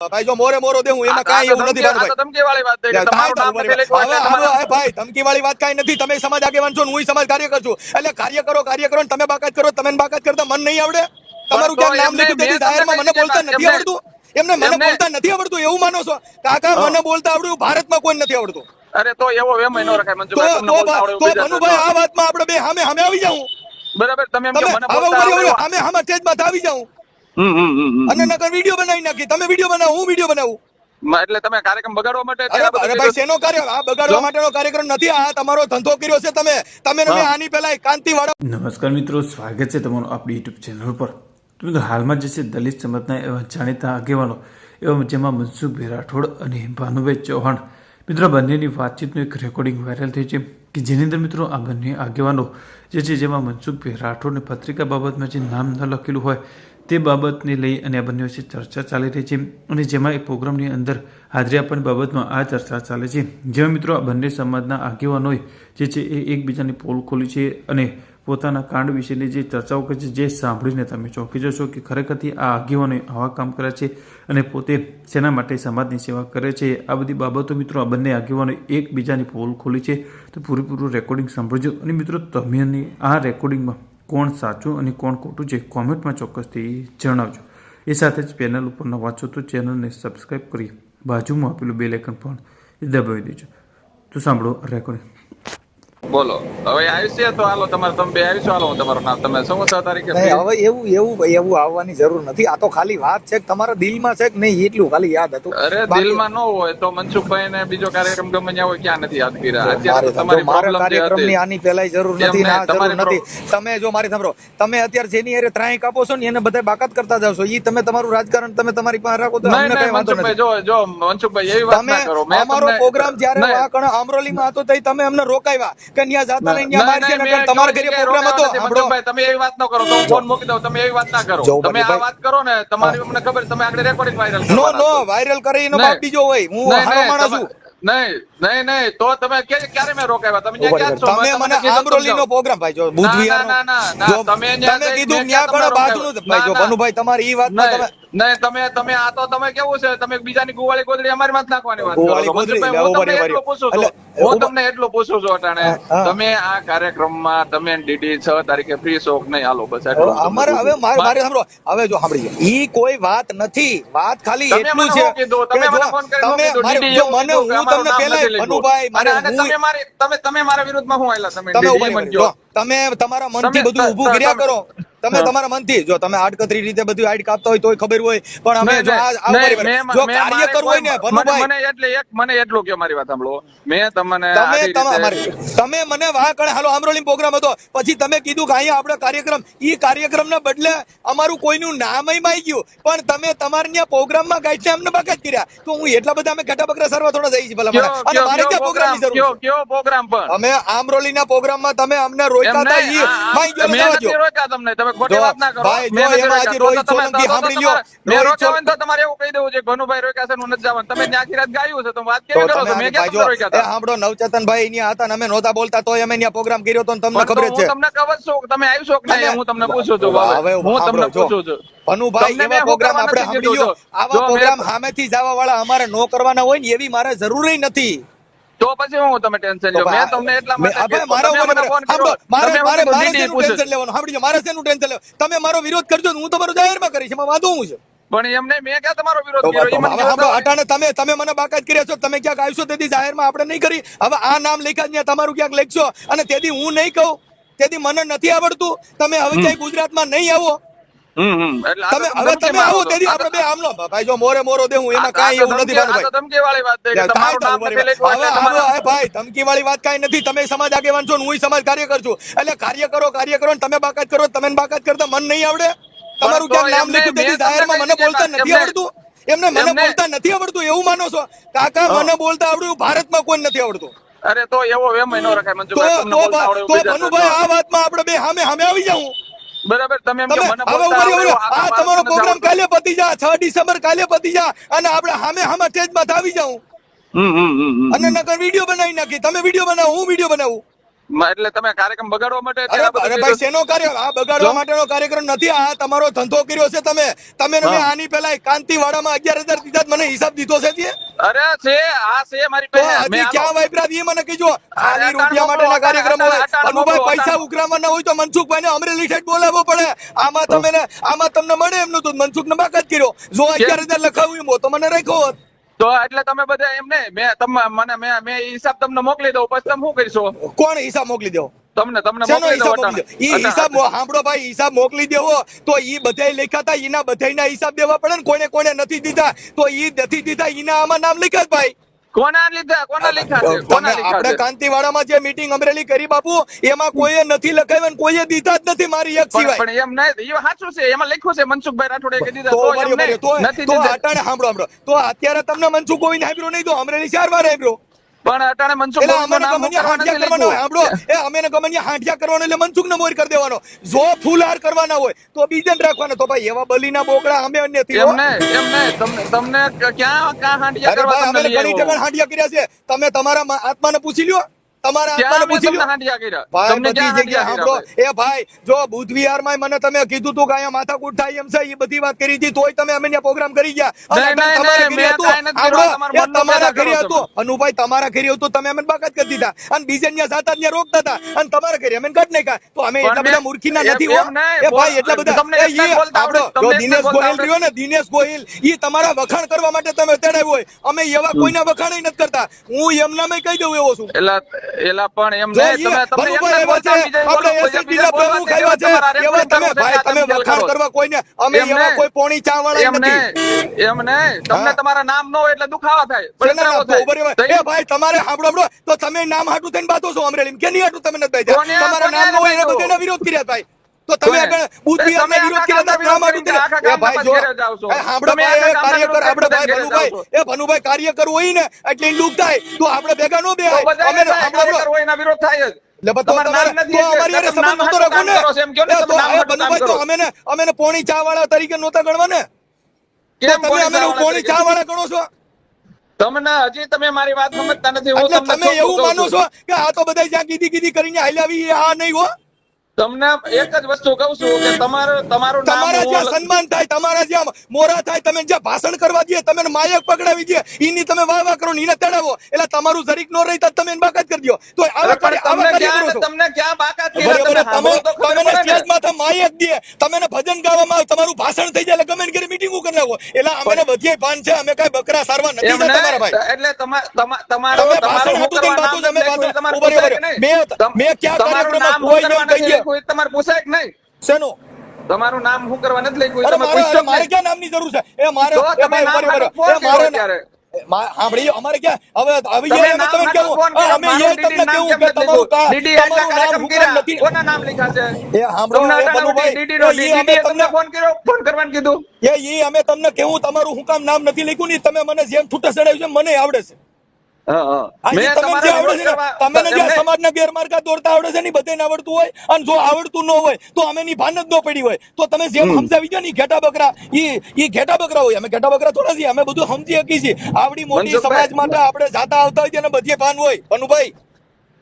ભાઈ જો મોરે મોરો દે હું એમાં કાંઈ એવું નથી ભાઈ. ધમકી વાળી વાત તમારે- ભાઈ ધમકી વાળી વાત કાંઈ નથી. તમે સમાજ આગેવાન છો હું સમાજ કાર્યકર છું. એટલે કાર્ય કરો કાર્ય કરો તમે બાકાત કરો તમે બાકાત કરતા મન નહીં આવડે. તમારું તો નામ લખ્યું? તેથી જાહેરમાં મને બોલતા નથી આવડતું. એમને મને બોલતા નથી આવડતું એવું માનો છો? કાકા મને બોલતા આવડ્યું ભારતમાં કોઈ નથી આવડતું. અરે તો એવો વેમ ન રખાય મંજુભાઈ તમને બોલતા આવડે તો બીજા આ વાતમાં આપણે બે સામે સામે આવી જાઉં. બરાબર તમે એમ કે મને બોલતા આવડે સામે સામે સ્ટેજમાં આવી જાઉં. હમ હમ હમ હમ. અને નકર વીડિયો બનાવી નાખી તમે વીડિયો બનાવો હું વીડિયો બનાવું. એટલે તમે કાર્યક્રમ બગાડવા માટે અરે ભાઈ શેનો કાર્ય આ બગાડવા માટેનો કાર્યક્રમ નથી. આ તમારો ધંધો કર્યો છે તમે. તમે આની પહેલા કાંતિ વાળા નમસ્કાર મિત્રો સ્વાગત છે તમારું આપણી યુટ્યુબ ચેનલ પર તો મિત્રો હાલમાં જે છે દલિત સમાજના એવા જાણીતા આગેવાનો એવા જેમાં મનસુખભાઈ રાઠોડ અને ભાનુભાઈ ચૌહાણ. મિત્રો બંનેની વાતચીતનું એક રેકોર્ડિંગ વાયરલ થઈ છે કે જેની અંદર મિત્રો આ બંને આગેવાનો જે છે જેમાં મનસુખભાઈ રાઠોડને પત્રિકા બાબતમાં જે નામ ન લખેલું હોય તે બાબતને લઈ અને આ બંને વચ્ચે ચર્ચા ચાલી રહી છે. અને જેમાં એ પ્રોગ્રામની અંદર હાજરી આપવાની બાબતમાં આ ચર્ચા ચાલે છે. જેમાં મિત્રો આ બંને સમાજના આગેવાનોએ જે છે એ એકબીજાની પોલ ખોલી છે અને પોતાના કાંડ વિશેની જે ચર્ચાઓ કરી છે, જે સાંભળીને તમે ચોંકી જશો કે ખરેખરથી આ આગેવાનોએ આવા કામ કર્યા છે અને પોતે શેના માટે સમાજની સેવા કરે છે. આ બધી બાબતો મિત્રો આ બંને આગેવાનોએ એકબીજાની પોલ ખોલી છે. તો પૂરેપૂરું રેકોર્ડિંગ સાંભળજો. અને મિત્રો તમે આ રેકોર્ડિંગમાં કોણ સાચું અને કોણ ખોટું છે કોમેન્ટમાં ચોક્કસથી જણાવજો. એ સાથે જ પેનલ ઉપર ન વાંચો તો ચેનલને સબસ્ક્રાઈબ કરી બાજુમાં આપેલું બેલ આઇકન પણ દબાવી દેજો. તો સાંભળો રેકોર્ડિંગ. બોલો. હવે આયુષ્ય તો હાલો તમારે તમે બે આયુષ્ય હાલો તમારું નામ તમે શું છો તારીખે? હવે એવું એવું એવું આવવાની જરૂર નથી. આ તો ખાલી વાત છે તમારા દિલમાં છે કે નહીં એટલું ખાલી યાદ હતું. અરે દિલમાં ન હોય તો મનસુખભાઈ ને બીજો કાર્યક્રમ ગમે ત્યાં હોય ક્યાં નથી યાદ કર્યા? અત્યારે તમારી મારા કાર્યક્રમની આની પહેલાય જરૂર નથી ના જરૂર નથી. તમે જો મારી સાંભળો તમે અત્યારે જેની અરે ત્રાહી કાપો છો ને એને બધા બાકાત કરતા જાવ છો. ઈ તમે તમારું રાજકારણ તમે તમારી પાસે રાખો તો અમને કઈ વાંધો મનસુખભાઈ નથી. જો જો મનસુખભાઈ એવી વાત ના કરો. મેં અમારો પ્રોગ્રામ જ્યારે વાંકણ આમરોલીમાં હતો તઈ તમે અમને રોકાવ્યા કે ન્યા જાતા લઈને ન્યા નહીં, ને તમારા ઘરે પ્રોગ્રામ હતો સાંભળો. ભાઈ તમે એવી વાત ન કરો તો ફોન મૂકી દઉં તમે એવી વાત ના કરો તમે આ વાત કરો ને તમારી અમને ખબર તમે આગળ રેકોર્ડિંગ વાયરલ નો નો વાયરલ કરે એનો. બાપ બીજો હોય હું હારો માણસ છું નહીં નહીં નહીં તો તમે કે- ક્યારે મેં રોકાવ્યા તમે ક્યાં. છો તમે મને આમરોલીનો પ્રોગ્રામ ભાઈ જો ના. ના, ના, ના, તમે તમે કીધું ન્યા પણ બાજુ. ભાઈ જો ના, ના. તમારી ઈ વાતમાં તમે નહીં, તમે તમે આ તો તમે કેવું છે? તમે બીજાની ગુવાળી ગોદડી અમારી માં નાખવાની વાત હું તમને એટલું પૂછું છું. અટાણે. તમે આ કાર્યક્રમમાં તમે ડીડી છ તારીખે ફ્રી શોક નહીં? હાલો બસ અમારે હવે મારે મારે સાંભળો. હવે જો સાંભળી ઈ કોઈ વાત નથી. વાત ખાલી એટલું છે તમે મને ફોન કરી તમે મને હું તમને પહેલા અનુભાઈ મારે તમે મારી તમે તમે મારા વિરુદ્ધમાં હું આયેલા તમે તમે તમારા મનથી બધું ઊભું કર્યા કરો. તમે તમારા મનથી જો તમે આડકતરી રીતે બધું આઈડ કાપતા હોય તોય ખબર હોય પણ અમે જો જો કાર્ય કરવું હોય ને ભનુભાઈ મને એટલે એક મને એટલું કે મારી વાત સાંભળો. મેં તમને તમે આડી તમે મને વાહ કણે હાલો આમરોલી પ્રોગ્રામ હતો. પછી તમે કીધું કે અહીંયા આપણો કાર્યક્રમ ઈ કાર્યક્રમના બદલે અમારું કોઈનું નામ આવી ગયું. પણ તમે તમારા ત્યાં પ્રોગ્રામમાં ગાઈડ અમને બાકાત કર્યા. તો હું એટલા બધા અમે ઘટા બકરા સર્વ થોડા થઈ છીએ ભલા મને. અને મારે ત્યાં પ્રોગ્રામની program? જરૂર કયો- કયો program પણ? અમે આમરોલીના પ્રોગ્રામમાં તમે અમને રોક્યા હતા ઈ. માઈ ગયો તમને. તમે ખોટી વાત ના કરો મેં જો નથી એમાં રોક્યા. આજે તો રોહિત તો તમે- સોલંકી તો તો સાંભળી લ્યો. તમારે- મેં રોહિત રોક્યા હોય ને તો તમારે એવું કહી દેવું છે ભનુભાઈ રોક્યા છે હું નથી જવાનું તમે ત્યાં આખી રાત ગાયું છે તો વાત કેવી કરો છો મેં ક્યાં ભાઈ તમને જો, રોક્યા હતા? સાંભળો નવચેતનભાઈ અહીંયા હતા ને અમે નહોતા બોલતા તોય અમે પ્રોગ્રામ કર્યો તો તમને ખબર છે હું તમને ખબર છું તમે આવી છો કે નહીં હું તમને પૂછું છું હવે. હું તમને પૂછું છું ભનુભાઈ એવા પ્રોગ્રામ આપણે કરવા નથી સાંભળી કીધું, લ્યો. જો. આવા પ્રોગ્રામ સામેથી જવા વાળા અમારે નો કરવાના હોય ને એવી મારે જરૂર નથી તો પછી હું તમે ટેન્શન લો મેં તમને એટલા માટે મારા ઉપર ફોન કર્યો. મારે મારે મારે. ટેન્શન લેવાનું? સાંભળી લો, મારે શેનું ટેન્શન લેવાનું? તમે મારો વિરોધ કરજો હું તમારો જાહેરમાં કરીશ એમાં વાંધો હું છે? પણ એમને મેં ક્યાં તમારો વિરોધ કર્યો. અટાણે તમે તમે મને બાકાત કર્યા છો. તમે ક્યાંક આવશો તેથી જાહેરમાં આપણે નહીં કરી. હવે આ નામ લખ્યા જ ત્યાં તમારું ક્યાંક લખશો. અને તેથી હું નહીં કહું. તેથી મને નથી આવડતું. તમે હવે ક્યાંય ગુજરાતમાં નહીં આવો. તમે હવે તમે આવો તેથી આપણે બે આમનો ભાઈ જો મોરે મોરો દે હું એમાં આ એવું નથી ધમકી- આ તો ભાનુભાઈ ધમકી વાળી વાત થઈ તમારું નામ ઊભા નથી રહ્યો. લખ્યું હવે એટલે આવો, તમારે- એ ભાઈ ધમકી વાળી વાત કાંઈ નથી. તમે સમાજ આગેવાન છો હું સમાજ કાર્યકર છું. એટલે કાર્ય કરો કાર્ય કરો ને તમે બાકાત કરો તમે બાકાત કરતા મન નહીં આવડે. તમારું ક્યાં નામ લખ્યું? તેથી જાહેરમાં મને બોલતા નથી આવડતું. એમને મને બોલતા નથી આવડતું એવું માનો છો? કાકા મને બોલતા આવડ્યું ભારતમાં કોઈ નથી આવડતું. અરે તો એવો વેમ મહિનો રખાય મંજુભાઈ તો તો શબ્દો. આ વાતમાં આપણે બે સામે સામે આવી જાઉં. બરાબર તમે એમ કે મને આ તમારો પ્રોગ્રામ કાલે પતી જા 6 ડિસેમ્બર કાલે પતી જા અને આપણે સામે સામે સ્ટેજમાં આવી જાઉં. અને નકર વીડિયો બનાવી નાખી. તમે વીડિયો બનાવો હું વીડિયો બનાવું. મ- એટલે તમે કાર્યક્રમ બગાડવા માટે અરે? ભાઈ શેનો કાર્ય આ બગાડવા માટેનો કાર્યક્રમ નથી. આ તમારો ધંધો કર્યો છે તમે. તમે. આની પહેલા કાંતિવાડામાં અગિયાર હજાર દીધા મને હિસાબ દીધો છે તે? અરે છે આ છે મારી પાસે. હજી ક્યાં વાપરા એ મને કીજો ખાલી રૂપિયા માટેના કાર્યક્રમ હોય. અનુભાઈ પૈસા. ઉઘરાવવાના હોય તો મનસુખભાઈ ને અમરેલી સાઈડ બોલાવવો પડે. આમાં તમે આમાં તમને મળે એમનું તો. મનસુખ ને બાકાત કર્યો. જો અગિયાર હજાર લખાવ્યું તો મને રાખ્યો હોત. તો એટલે તમે બધા એમ ને મેં તમે મને મેં મેં હિસાબ તમને મોકલી દઉં પછી તમે શું કરશો? કોણ હિસાબ મોકલી દો તમને તમને મોકલી હિસાબ સાંભળો ભાઈ હિસાબ મોકલી દેવો તો ઈ બધાય લખ્યા હતા ઈના બધાયના હિસાબ દેવા પડે ને કોને કોને નથી દીધા તો ઈ નથી દીધા ઈના આમાં નામ લખ્યા ભાઈ. કોના લીધા? કોના લીધા છે? કોના લીધા આપણે કાંતિવાડામાં જે મીટિંગ અમરેલી કરી બાપુ એમાં કોઈએ નથી લખાવ્યા કોઈએ દીધા જ નથી મારી એક સિવાય. પણ એમ નહીં એ સાચું છે એમાં લખ્યું છે મનસુખભાઈ રાઠોડે કહી દીધા તો તો એમ નહીં. નથી તો અટાણે સાંભળો સાંભળો. તો અત્યારે તમને મનસુખ ગોવિંદ સાંભળ્યો નહીં તો અમરેલી ચાર વાર સાંભળ્યો પણ અટાણે મનસુખ એ અમે ગમનિયા હાંડિયા કરવાનો એટલે મનસુખ ને મોર કરી દેવાનો. જો ફૂલહાર કરવાના હોય તો બીજે રાખવાના. તો ભાઈ એવા બલીના બોકડા અમે નથી. એમને નહીં તમને તમને ક્યાં ક્યાં હાંડિયા કરવા તમને ઘણી હાંડિયા કર્યા છે. તમે તમારા આત્માને પૂછી લ્યો. તમારા હતી તમે અમે ઘરે અમને બાકાત કરી દીધા. અને બીજા ત્યાં જાતા ત્યાં રોકતા હતા. અને તમારા ઘરે અમે કાઢ નાખ્યા. તો અમે પણ એટલા બધા નથી એ ભાઈ એટલા જ દિનેશ ગોહિલ રહ્યો ને દિનેશ ગોહિલ ઈ તમારા વખાણ કરવા માટે તમે તેડાવ્યો હોય. અમે એવા કોઈના વખાણ નથી કરતા. હું એમનામે કહી દઉં એવો છું. એલા પણ એમ ને તમે તમે એમ ભલુભાઈ બોલતા, બીજા બોલો, બીજા ના પ્રમુખ આવ્યા છે, એવા તમે ભાઈ તમે વખાણ કરો. કરવા કોઈને અમે એવા કોઈ પોણી ચા વાળા એમ નથી. એમ ને તમને તમારા નામ નો એટલે દુખાવા થાય બળતરાવો થાય. એ ભાઈ તમારે સાંભળો સાંભળો તો તમે નામ હાટું થઈને બાતો છો અમરેલી કે નહીં હાટું તમે નથી બાંધ્યા? તમારા નામ નો બાંધ્યો? બધાના વિરોધ કર્યા ભાઈ. તો તમે આગળ બુદ્ધ તમે વિરોધ કર્યો હતા, કામ. કર્યા, એ ભાઈ જો તમે ભાઈ, કાર્યકર આપણે ભાઈ ભનુભાઈ એ ભનુભાઈ કાર્યકર હોય ને એટલે લૂક થાય. તો આપણે ભેગા નો બે અમે આપણે એના વિરોધ થાય જ. પોણી ચા વાળા તરીકે નહોતા ગણવા ને. તમે અમે ચા પોણી વાળા ચા વાળા ગણો છો? તમને હજી તમે મારી વાત સમજતા નથી. હું તમે એવું માનો છો. કે આ તો બધા જ્યાં કીધી કીધી કરીને હાલ આવી આ નહીં હો. તમને એક જ વસ્તુ કહું છું કે તમારો તમારું નામ તમારા જ્યાં સન્માન થાય તમારા જ્યાં મોરા થાય તમે જ્યાં ભાષણ કરવા દે તમે માયક પકડાવી દે ઈની તમે વાહ વાહ કરો ને તડાવો. એટલે તમારું જરીક નો રહી તો તમે એને બાકાત કરી દો. તો આવા અરે આવા તમને ક્યાં તમને બાકાત કરી તમે તમે. સ્ટેજ માથે માયક દે તમે ભજન ગાવામાં આવે તમારું ભાષણ થઈ જાય એટલે ગમે ઘરે કરી નાખો એટલે અમે બધીય ભાન છે અમે કઈ બકરા સારવા નથી નહીં. તમારા ભાઈ. એટલે તમા- તમા- તમારો તમે તમારું નામ હું કરવા તેમ નથી લઈ ગયું તમારું ઊભા પૂછાય રહ્યો, કે નહીં? મેં- તમ- મેં ક્યાં કાર્યક્રમમાં નામ કોઈ તમારે કે નહીં. શેનું? તમારું કરવા નથી તમે મારે મારે ક્યાં નામની જરૂર છે? એ મારે મારે સાંભળી અમારે ક્યાં? હવે આવી તમે જાય અમે નામ તમને કેવું? ફોન હા, કર્યો, અમે એ તમને કેવું કે તમારું કા- તમારું નામ નથી. કોના નામ લખ્યા છે? એ સાંભળો એ અટાણે બનુભાઈ, નો એ ઈ અમે DD એ તમને તમને ફોન કર્યો? ફોન કરવાનું કીધું? એ ઈ અમે તમને કેવું તમારું હું નામ નથી લખ્યું ને તમે મને જેમ છૂટા ચડાવ્યું છે મને આવડે છે.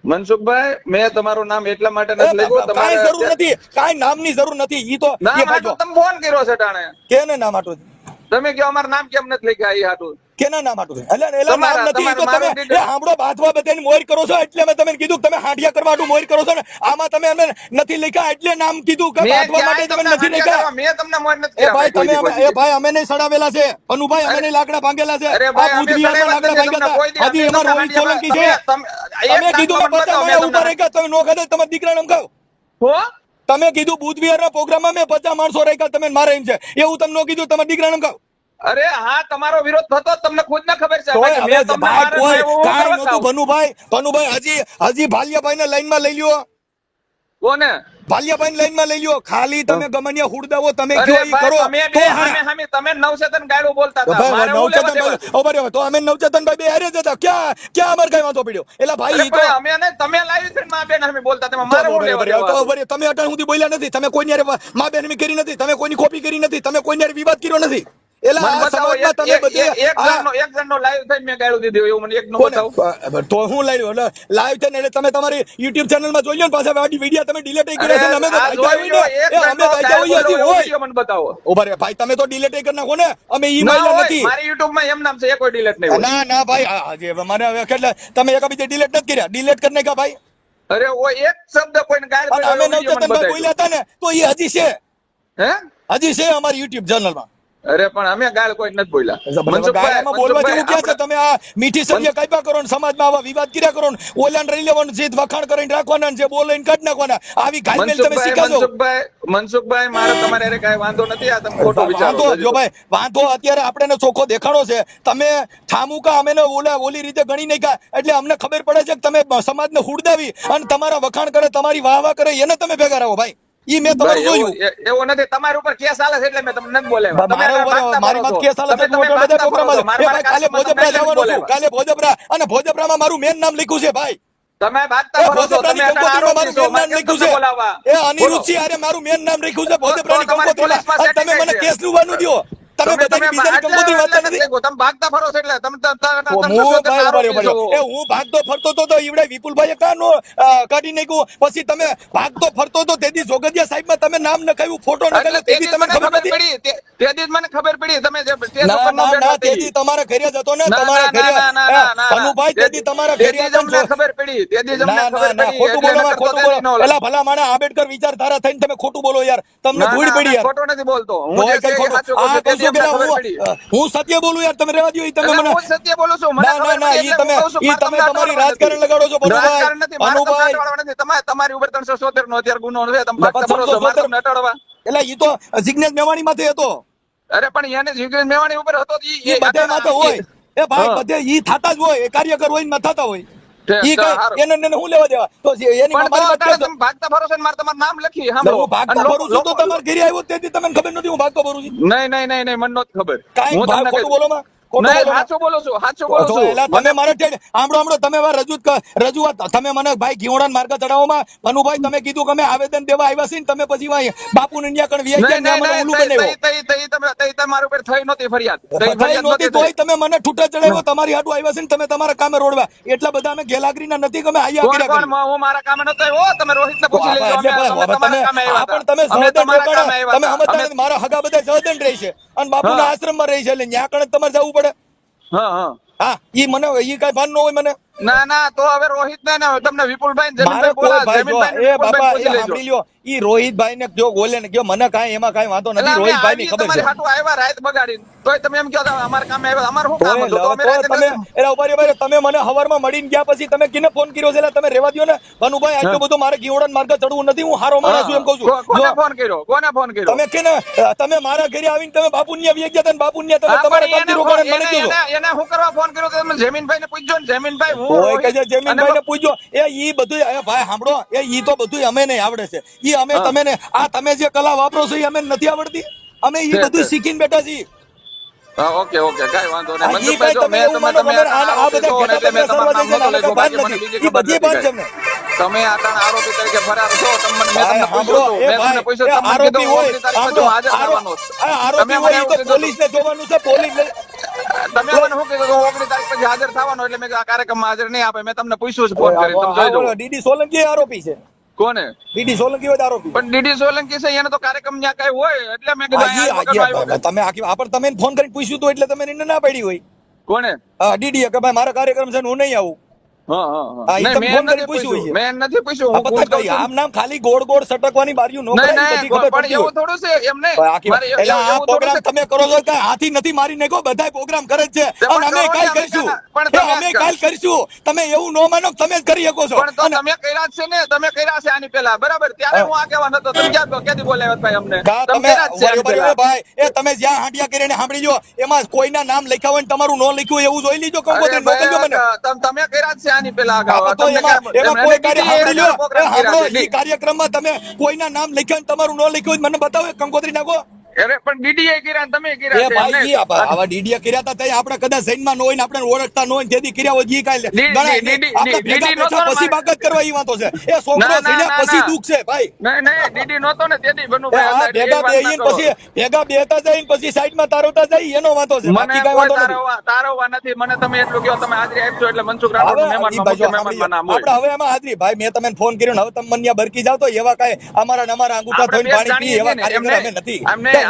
મનસુખભાઈ. મેં તમારું નામ એટલા માટે જરૂર નથી કાંઈ નામની જરૂર નથી ઈ તો તમે ફોન કર્યો છે ટાણે. કેને નામ તમે કયો અમારું નામ કેમ નથી લખ્યા એ હાટુ? કેના નામ આટું એટલે એટલે નામ નથી તો તમે એ હાંભળો બાથવા બધાને મોર કરો છો એટલે મેં તમને કીધું કે તમે હાંડિયા કરવા હાટુ મોર કરો છો ને. આમાં તમે અમે નથી લખ્યા એટલે નામ કીધું કે બાથવા માટે તમે નથી લખ્યા. મેં તમને મોર નથી એ ભાઈ તમે એ ભાઈ અમે નહીં સડાવેલા છે. અનુભાઈ અમે નહીં લાકડા ભાંગેલા છે. આ અમે લાકડા ભાંગ્યા હજી એમાં રોહિત સોલંકી છે. અમે કીધું બતાવો, મેં તમને- રાખ્યા તમે નો ખાધે તમારા દીકરાને આમ હો? તમે કીધું બુધ વિહારના પ્રોગ્રામમાં મેં પચાસ માણસો રાખ્યા તમે મારે એમ છે. એવું તમને કીધું તમારા દીકરાને આમ ખાવ અરે હા તમારો વિરોધ થતો તમને ખુદ ને ખબર છે. મેં ભાઈ ભનુભાઈ ભનુભાઈ હજી હજી ભાલિયાભાઈને લાઈનમાં લઈ લ્યો. કોને? ભાલિયાભાઈને લાઈનમાં લઈ લ્યો. ખાલી તમે ગમનિયા હુડદાવો તમે કયો ઈ કરો? તો બે હારા. સામે સામે તમે નવચેતન ગાળું બોલતા હતા. ભાઈ નવચેતન? ઓ બરાબર, તો અમે નવચેતનભાઈ બે હારે જ ક્યાં ક્યાં અમારે કઈ વાંધો પડ્યો? એટલે ભાઈ તો અમે તમે લાવી છે ને મા બેન બોલતા તેમાં મારે હું લેવા તો દેવા? તમે અટાણ સુધી બોલ્યા નથી. તમે કોઈની હારે મા બેનમી કરી નથી. તમે કોઈની કોપી કરી નથી. તમે કોઈની હારે વિવાદ કર્યો નથી. તમે મેં. તો હું લાવ્યો લાઈવ છે ને તમારી યુટ્યુબ ચેનલમાં જોઈ લો ને પાછા વીડિયો તમે ડિલીટ કર્યા છે અમે તો અરે, આ કાઢ્યા હોય. જોઈ અમે બતાવો. ઊભા ભાઈ તમે તો ડિલીટ કરી નાખો ને? અમે ઈ નથી. મારી YouTube માં એમ નામ છે કોઈ delete નહીં ના ના ભાઈ હવે તમે એક બીજે ડિલીટ નથી કર્યા. ડિલીટ કરી નાખ્યા ભાઈ. અરે ઓ એક શબ્દ કોઈને કર્યો અમે બોલ્યા હતા ને તો એ હજી છે. હે? હજી છે અમારી યુટ્યુબ ચેનલમાં અરે પણ અમે ગાળ કોઈ નથી બોલ્યા. મનસુખભાઈ બોલવા જેવું ક્યાં છે? તમે આ મીઠી સભ્ય કાપ્યા કરો ને સમાજમાં આવા વિવાદ કર્યા કરો ને ઓલાને રહી લેવાનું જીત વખાણ કરીને રાખવાના જે બોલે કાઢી નાખવાના. આવી ગાયમેલ તમે શીખાજો. મનસુખભાઈ મનસુખભાઈ મારે તમારે અરે કાંઈ વાંધો નથી આ તમે ખોટો વિચારો વાંધો જો ભાઈ વાંધો અત્યારે આપણે ચોખ્ખો દેખાડો છે. તમે ઠામુકા અમે ઓલા ઓલી રીતે ગણી નાખ્યા એટલે અમને ખબર પડે છે કે તમે સમાજને હુડદાવી અને તમારા વખાણ કરે તમારી વાહ વાહ કરે એને તમે ભેગા રહો ભાઈ. ઈ મેં તમારું જોયું એવો નથી તમારી ઉપર કેસ આલે છે એટલે મેં તમને નથી બોલાવ્યા. તમે ઉપર મારી મત કેસ આલે છે તમે- બધા ભાગતા પ્રોગ્રામ છો. મારે- એ મારે ભાઈ કાલે ભોજપરા જવાનું છું કાલે ભોજપરા અને ભોજપરામાં મારું મેન નામ લખ્યું છે ભાઈ તમે છો. છો. મારું મેન નામ લખ્યું છે? એ બોલો. મારું મેન નામ લખ્યું છે ભોજપરાની કંકોત્રીમાં તમે મને કેસનું દો તમે બધાની બીજાની કંકોત્રી વાંચતા નથી નથી. ભાગતા ફરો છો એટલે તમે- તમે- તમે- તમે હું ભાઈ આરોપી ઊભા રહ્યો, છો. ઊભા રહ્યો. એ હું ભાગતો ફરતો તો ઈવડે વિપુલભાઈએ કાનો કાઢી નાખ્યું પછી તમે ભાગતો ફરતો તો તેથી જોગદિયા સાહેબમાં તમે નામ નખાયું ફોટો નખાયો તે તમને ખબર ખબર પડી તે- તે દી જ મને ખબર પડી તમે જે ના તમારા ઘરે તમારા ઘરે. અનુભાઈ તમારા ઘરે. ખબર પડી ખબર પડી ખોટું ખોટું બોલો. એલા ભલા આંબેડકર વિચારધારા થઈને તમે ખોટું બોલો યાર તમને ભૂલ પડી યાર ખોટો નથી બોલતો હું જે ખોટું. આ પેલા હું સત્ય બોલું યાર તમે રહેવા દો ઈ તમે મને સત્ય બોલું છું ના ના ના ઈ તમે હું કહું છું, ઈ તમે તમારી અટકાવવા રાજકારણ લગાડો છો રાજકારણ તમને અનુભાઈ તમારે તમારી ઉપર ત્રણસો સોતેર નો અત્યારે ગુનો છે તમે છો મારે તમને અટાડવા. એટલે ઈ તો જિજ્ઞેશ મેવાણી માથે હતો. અરે પણ એને જીગ્રેશ મેવાણી ઉપર હતો ઈ- ઈ ઈ માથે હોય. એ ભાઈ બધે ઈ થાતા જ હોય એ કાર્યકર હોય ને ન થાતા હોય. ઈ કઈ. એને એને હું લેવા દેવા તો એની પણ તો મારી વાત અત્યારે કરજો. તમે ભાગતા ભરો છો ને મારે તમારું નામ લખી સાંભળો. હું ભાગતો અને છું તો તમારે ઘરે આવ્યો તેથી તમને ખબર નથી હું ભાગતો ભરું છું નહીં નહીં નહીં નહીં મને નહોતી ખબર કાંઈ હું તમને બોલો માં ને તમારા તોય હાટુ આવ્યા છે તમે તમારા કામે રોડવા. એટલા બધા અમે ગેલાગરીના નથી ગમે. હું મારા કામે નતો તમે પૂછી લેજો. મારા હગા બધા સહોદર રહે છે. અને બાપુના આશ્રમમાં રહે છે એટલે કણે તમારે જવું હા હા. હા ઈ મને એ કઈ ભાન ન હોય મને. ના ના તો હવે રોહિત ને તમને વિપુલભાઈ જમીનભાઈ એ બાપા એ સાંભળી લ્યો. ઈ રોહિતભાઈ ને જો બોલે ને કયો મને કાંઈ એમાં કઈ વાંધો નથી રોહિતભાઈ ની ખબર છે. હાટુ આવ્યા રાત બગાડીને. તોય તમે એમ કહો છો, અમારા આવ્યા અમારું શું કામ હતું? તો અમે તમે એલા ઊભા રહ્યો, તમે મને હવારમાં મળીને ગયા પછી તમે કિને ફોન કર્યો છે? તમે રેવા દ્યો ને. ભનુભાઈ આટલું બધું મારે ગીવડાના માર્ગ ચડવું નથી હું હારો માણસ છું એમ કહું છું. કોને ફોન કર્યો? કોને ફોન કર્યો? તમે કેને તમે મારા ઘરે આવીને તમે બાપુન્યા વ્યાઈ ગયા હતા બાપુન્યા તમે હા, તમારા એને રોકાણ મને કીધું? એને- એને કરવા ફોન કર્યો? તમે જમીનભાઈ ને પૂછજો ને. જમીનભાઈ ઓય કે જમીનભાઈ ને પૂછજો એ ઈ બધું એ ભાઈ સાંભળો એ ઈ તો બધું અમે નહીં આવડે છે. ઈ અમે તમે ને આ તમે જે કલા વાપરો છો ઈ અમે નથી આવડતી. અમે ઈ બધું શીખીને બેઠા છીએ. ઓકે ઓકે કાંઈ વાંધો નહીં. ઈ જો મેં તમે તમે આ આ આરોપી બધા છો ને ઘેટા એટલે મેં તમારું નામ સર્વ નહોતું દેશના લખ્યું. લોકો બાકી મને બીજી ખબર ઈ બધી ભાન નથી છે અમને. કાંઈ. તમે આ આરોપી તરીકે ફરાર છો. તમને મેં તમને પૂછ્યું મેં તમને પૂછ્યું તમને કીધું હોય, ઓગણીસ તારીખે સાંભળો, હાજર થવાનો આરોપી તમે હોય મને તો એવું કીધું પોલીસને જોવાનું છે પોલીસ તમે મને શું કીધું ઓગણીસ તારીખ પછી હાજર થવાનો એટલે મેં આ કાર્યક્રમમાં હાજર નહીં આપે. મેં તમને પૂછ્યું છે ફોન કરી તમે જોઈ ડીડી સોલંકી આરોપી છે. કોને? ડીડી સોલંકી હોય તો આરોપી. પણ ડીડી સોલંકી છે એને તો કાર્યક્રમ ત્યાં કઈ હોય એટલે મેં કીધું. તમે આખી આ તમે ફોન કરીને પૂછ્યું હતું એટલે તમે એને ના પાડી હોય. કોને? ડીડી કે ભાઈ મારો કાર્યક્રમ છે હું નહીં આવું. આ કહું આ હાથી નથી મારી નાખો પ્રોગ્રામ કરે છે અમે કાલ કરીશું. તમે અમે કાલ- કાલ કરીશું. તમે એવું ન માનો તમે જ કરી શકો છો. તમે કર્યા છે ને તમે કર્યા છે આની પેલા બરાબર? ત્યારે હા. હું આગેવાન હતો. તમે ક્યાં ક્યાંથી બોલાવ્યા ભાઈ અમને? તમે. ભાઈ એ જ્યાં હાંડિયા કરીને સાંભળી જો એમાં કોઈના નામ લખ્યા હોય ને તમારું ન લખ્યું એવું જોઈ લીજો ભાઈ, તમ- તમે કર્યા જ છે આની પેલા કાર્યક્રમમાં તમે કોઈના નામ લખ્યા તમારું ન લખ્યું મને બતાવો કંકોત્રી નાખો. અરે પણ ડીડી કર્યા તમે કર્યા ભાઈ. આવા આવા કર્યા હતા તઈ આપણે કદાચ સૈનમાં ન હોય ને આપણે ઓળખતા ન હોય તેથી કર્યા હોય ઈ કાંઈ ડી- ગણાય ડી- નહીં. ડી- આપણે ડી- ભેગા ડી નહોતો બેઠા ને પછી મારે. કરવા ઈ વાતો છે એ છોકરો ના, ના, થઈને પછી ના. છે ભાઈ નહીં નહીં ડીડી નહોતો ને તેથી એ બનુભાઈ આ હતા, એ ભેગા વાત ના બેહીને કરો. પછી ભેગા બેહતા જાય પછી સાઈડમાં તારવતા જાય એનો વાતો છે બાકી કાંઈ કોઈ નથી તારવવા તારવવા નથી મને તમે એટલું કહો તમે હાજરી આપજો એટલે મનસુખ રાઠોડ મહેમાનમાં ઈ ભાઈ જો મુખ્ય મહેમાનમાં નામ આપણે હવે એમાં હાજરી ભાઈ મેં તમને ફોન કર્યો ને હવે તમે મન્યા બરકી જાવ તો એવા કાંઈ અમારા અમારા અંગૂઠા થઈને પાણી પીએ એવા કાર્યક્રમ અમે નથી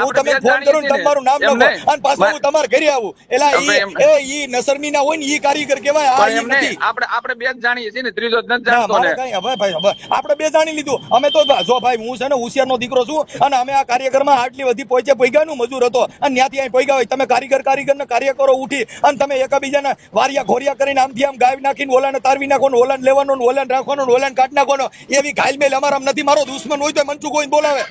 હું તમને ફોન કરું ને તમારું નામ લખો અને પાછું હું તમારા ઘરે આવું. એટલે એ ઈ નસરમી ના હોય ને ઈ કારીગર કહેવાય આ ઈ નથી. આપણે આપણે બે જાણીએ છીએ ને. ત્રીજો જ નથી જાણતો ને. હવે ભાઈ હવે આપણે બે જાણી લીધું. અમે તો જો ભાઈ હું છે ને હોશિયારનો દીકરો છું અને અમે આ કાર્યક્રમમાં આટલી બધી પહોંચે પૈગાનું મજૂર હતો. અને ત્યાંથી અહીં પૈગા હોય. તમે કારીગર કારીગર ને કાર્યકરો ઉઠી અને તમે એકબીજાને વારિયા ઘોરિયા કરીને આમથી આમ ગાય નાખીને ઓલાને તારવી નાખો ઓલાને લેવાનો ઓલાને રાખવાનો ઓલાને કાઢ નાખવાનો. એવી ઘાયલમેલ અમારા નથી. મારો દુશ્મન હોય તો મનસુખ હોય બોલાવે.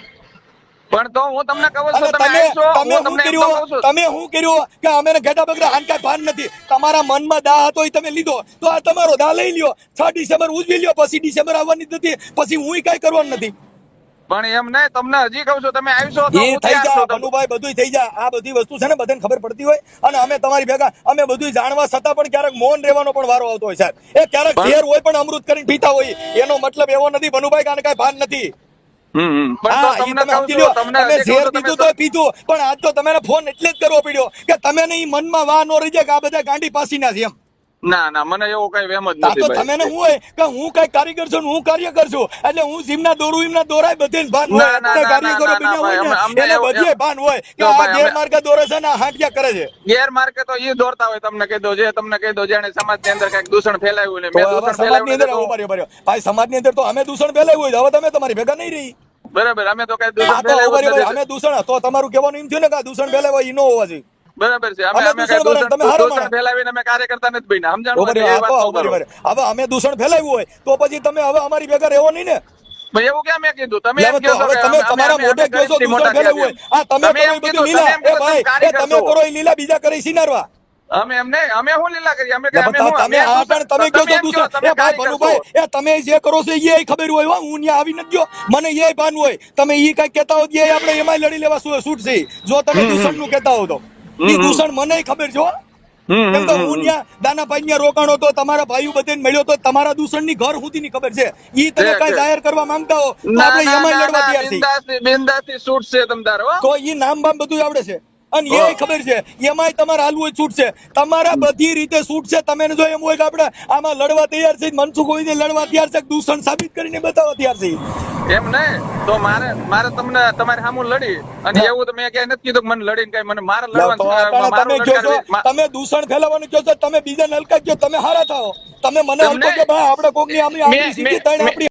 પણ તો હું તમને કહું છું તમે તમે હું કર્યું તમે શું કર્યું કે અમે ઘેટા બગડા આન કાંઈ ભાન નથી. તમારા મનમાં દા હતો એ તમે લીધો. તો આ તમારો દા લઈ લ્યો. છ ડિસેમ્બર ઉજવી લ્યો પછી ડિસેમ્બર આવવાની નથી. પછી હું કઈ કરવાનું નથી. પણ એમ નહીં તમને હજી કહું છું તમે આવશો તો એ થઈ જા છું. ભનુભાઈ બધું થઈ જા. આ બધી વસ્તુ છે ને બધાને ખબર પડતી હોય. અને અમે તમારી ભેગા અમે બધું જાણવા છતાં પણ ક્યારેક મૌન રહેવાનો પણ વારો આવતો હોય સાહેબ. એ ક્યારેક ઝેર હોય પણ અમૃત કરીને પીતા હોય. એનો મતલબ એવો નથી ભનુભાઈ કારણ કઈ ભાન નથી. પણ આજ તો તમે ફોન એટલે જ કરવો પડ્યો કે તમે ને ઈ મનમાં વાહ નો રહી જાય કે આ બધા ગાંડી પાસીના છે એમ. ના ના મને એવો કઈ વેમ જ નથી ભાઈ. તમે ને હું કે હું કઈ કારીગર છું હું કાર્યકર છું એટલે હું જીમના દોરું એમના દોરાય બધે ભાન હોય ના, ના, ના, કારીગરો ના, ના, હોય ને એને બધે ભાન હોય કે આ ગેરમાર્ગે દોરે છે ને હાંટિયા કરે છે. ગેરમાર્ગે તો ઈ દોરતા હોય તમને કહી દો જે તમને કહી દો જેને સમાજની અંદર કંઈક દૂષણ ફેલાવ્યું ને મેં દૂષણ ફેલાયું. ભાઈ સમાજની અંદર તો અમે દૂષણ ફેલાવ્યું હોય હવે તમે તમારી ભેગા નહીં રહી. બરાબર અમે તો કઈ દૂષણ નથી. અમે દૂષણ તો તમારું કહેવાનું એમ થયું ને કે દૂષણ ફેલાવ્યો ઈ ન હોવા જોઈએ. બરાબર છે. અમે અમે અમે દૂષણ કઈ વાળા, તમે હારા દૂષણ માણસ. ફેલાવીને અમે કાર્યકર્તા નથી બન્યા સમજાણું ઊભા ને? રહ્યો, એ આ વાત તો તો ઊભા કરો. રહ્યો, ઊભા રહ્યો. હવે અમે દૂષણ ફેલાવ્યું હોય તો પછી તમે હવે અમારી ભેગા રહેવો નહીં ને. એવું કેમ મેં કીધું? તમે એમ કહો તો છો હવે કે તમે તમારા મોઢે કહો છો દૂષણ ફેલાવ્યું હોય. આ તમે તમે કરો એ બધું લીલા. એ ભાઈ તમે એ કારીગર તમે છો. કરો એ લીલા બીજા કરે સિનારવા અમે એમ અમે શું લીલા કરી અમે એટલે અમે શું- તમે આ પણ છો એ ભાઈ એ જે કરો છો એ ખબર હોય હું ત્યાં આવી નથી ગયો. મને એ ભાન હોય. તમે ઈ કઈ કહેતા હો એ આપણે એમાં લડી લેવા શું છૂટ છે. જો તમે. દૂષણનું કહેતા હો તો. ઈ મને ખબર. હમ, કેમ તો હું ત્યાં દાનાભાઈ ત્યાં રોકાણો તો તમારા ભાઈઓ બધાને મળ્યો તો તમારા દૂષણની ઘર સુધીની ખબર છે. ઈ તમે કઈ જાહેર કરવા માંગતા હો તો આપણે ના, એમાં લડવા તૈયાર છીએ. બિંદાસી છૂટ છે તમ તો ઈ નામ બામ બધું આવડે છે. અને એ ખબર છે એમાંય તમારે હાલવું છૂટ છે. તમારા બધી રીતે છૂટ છે તમે જો એમ હોય કે આપણે આમાં લડવા તૈયાર છે મનસુખ હોય લડવા તૈયાર છે દૂષણ સાબિત કરીને બતાવવા તૈયાર છે એમ નહીં તો મારે મારે તમને તમારી સામે લડી. અને એવું તો મેં ક્યાંય નથી કીધું મને લડીને કઈ મને મારે લડવાનું તમે કહો છો તમે દૂષણ ફેલાવવાનું કહો છો તમે બીજા નલકા કહો તમે હારા થાઓ. તમે મને હલકો કે ભાઈ આપણે કોકની આમની આમની સીધી તણ આપણી